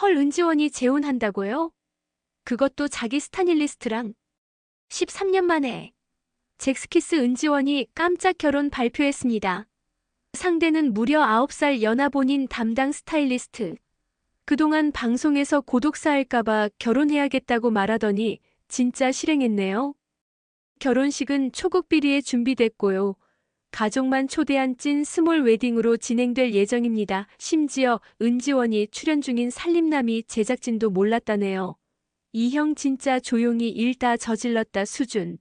헐 은지원이 재혼한다고요? 그것도 자기 스타일리스트랑 13년 만에 잭스키스 은지원이 깜짝 결혼 발표했습니다. 상대는 무려 9살 연하 본인 담당 스타일리스트. 그동안 방송에서 고독 사 할까봐 결혼해야겠다고 말하더니 진짜 실행했네요. 결혼식은 초국 비리에 준비됐고요. 가족만 초대한 찐 스몰 웨딩으로 진행될 예정입니다. 심지어 은지원이 출연 중인 살림남이 제작진도 몰랐다네요. 이 형 진짜 조용히 일다 저질렀다 수준.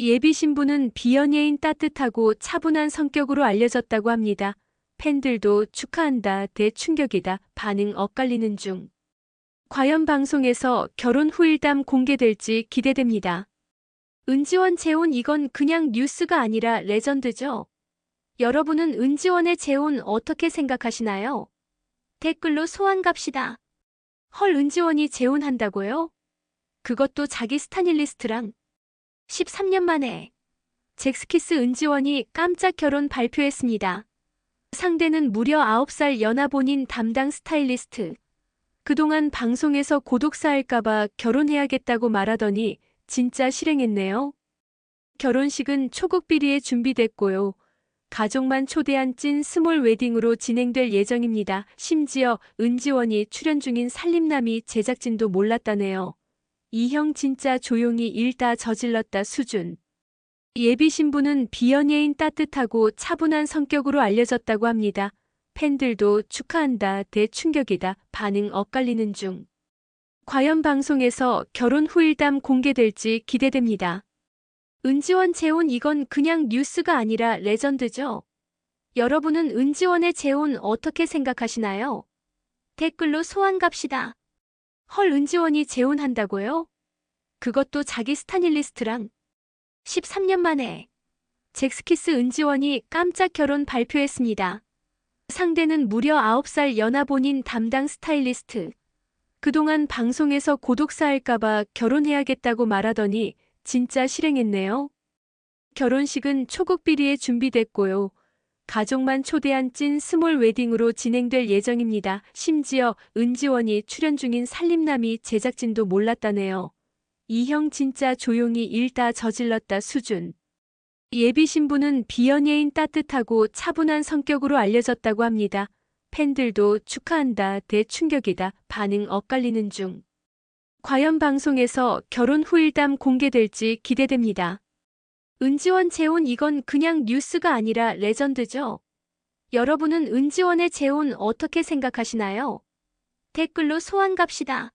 예비 신부는 비연예인 따뜻하고 차분한 성격으로 알려졌다고 합니다. 팬들도 축하한다, 대충격이다, 반응 엇갈리는 중. 과연 방송에서 결혼 후일담 공개될지 기대됩니다. 은지원 재혼 이건 그냥 뉴스가 아니라 레전드죠. 여러분은 은지원의 재혼 어떻게 생각하시나요? 댓글로 소환 갑시다. 헐 은지원이 재혼한다고요? 그것도 자기 스타일리스트랑 13년 만에 잭스키스 은지원이 깜짝 결혼 발표했습니다. 상대는 무려 9살 연하 본인 담당 스타일리스트. 그동안 방송에서 고독사 할까봐 결혼해야겠다고 말하더니 진짜 실행했네요. 결혼식은 초국 비리에 준비됐고요. 가족만 초대한 찐 스몰 웨딩으로 진행될 예정입니다. 심지어 은지원이 출연 중인 살림남이 제작진도 몰랐다네요. 이 형 진짜 조용히 일다 저질렀다 수준. 예비 신부는 비연예인 따뜻하고 차분한 성격으로 알려졌다고 합니다. 팬들도 축하한다, 대충격이다, 반응 엇갈리는 중. 과연 방송에서 결혼 후일담 공개될지 기대됩니다. 은지원 재혼 이건 그냥 뉴스가 아니라 레전드죠. 여러분은 은지원의 재혼 어떻게 생각하시나요? 댓글로 소환 갑시다. 헐 은지원이 재혼한다고요? 그것도 자기 스타일리스트랑 13년 만에 잭스키스 은지원이 깜짝 결혼 발표했습니다. 상대는 무려 9살 연하 본인 담당 스타일리스트. 그동안 방송에서 고독 사 할까봐 결혼해야겠다고 말하더니 진짜 실행했네요. 결혼식은 초국 비리에 준비됐고요. 가족만 초대한 찐 스몰 웨딩으로 진행될 예정입니다. 심지어 은지원이 출연 중인 살림남이 제작진도 몰랐다네요. 이형 진짜 조용히 일다 저질렀다 수준. 예비 신부는 비연예인 따뜻하고 차분한 성격으로 알려졌다고 합니다. 팬들도 축하한다, 대충격이다, 반응 엇갈리는 중. 과연 방송에서 결혼 후일담 공개될지 기대됩니다. 은지원 재혼 이건 그냥 뉴스가 아니라 레전드죠. 여러분은 은지원의 재혼 어떻게 생각하시나요? 댓글로 소환 갑시다.